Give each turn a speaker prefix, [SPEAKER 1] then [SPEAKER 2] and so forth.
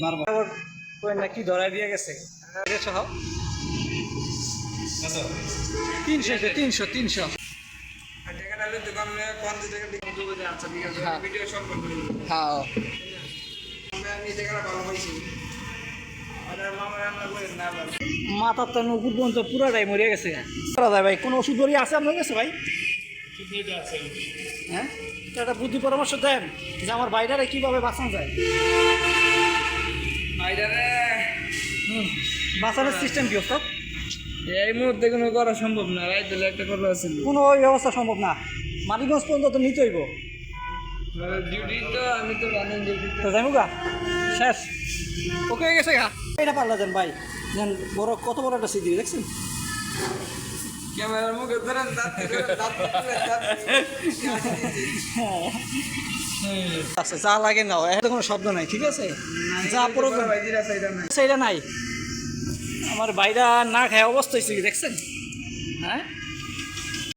[SPEAKER 1] বারবার কই না কি ধরা দিয়ে গেছে সহ তিনশো তিনশো তিনশো হ্যাঁ। মাথার তো উপর পর্যন্ত পুরাটাই মরে গেছে করা যায় ভাই কোনো ওষুধ বড়ি আছে আপনার কাছে ভাই হ্যাঁ একটা বুদ্ধি পরামর্শ দেন যে আমার বাইরে কীভাবে বাঁচানো যায় বাঁচানোর সিস্টেম কি ওস্তাদ?
[SPEAKER 2] এই মুহূর্তে কোনো করা সম্ভব না রাইত হলে একটা করা ছিল
[SPEAKER 1] কোনো ওই ব্যবস্থা সম্ভব না। মালিগঞ্জ পর্যন্ত তো নিতে হইব।
[SPEAKER 2] ডিউটি তো আমি তো রানিং ডিউটি
[SPEAKER 1] তো। যাই গা শেষ। ওকে গেছে গা। এটা পারলা দেন ভাই। দেন বড় কত বড় একটা সিদ্ধি দেখছেন?
[SPEAKER 2] ক্যামেরার মুখে ধরেন দাঁত
[SPEAKER 1] আচ্ছা যা লাগে না এত কোনো শব্দ নাই ঠিক আছে? যা পুরো সেইটা নাই। আমার বাইরা না খায় অবস্থা হয়েছে দেখছেন? হ্যাঁ?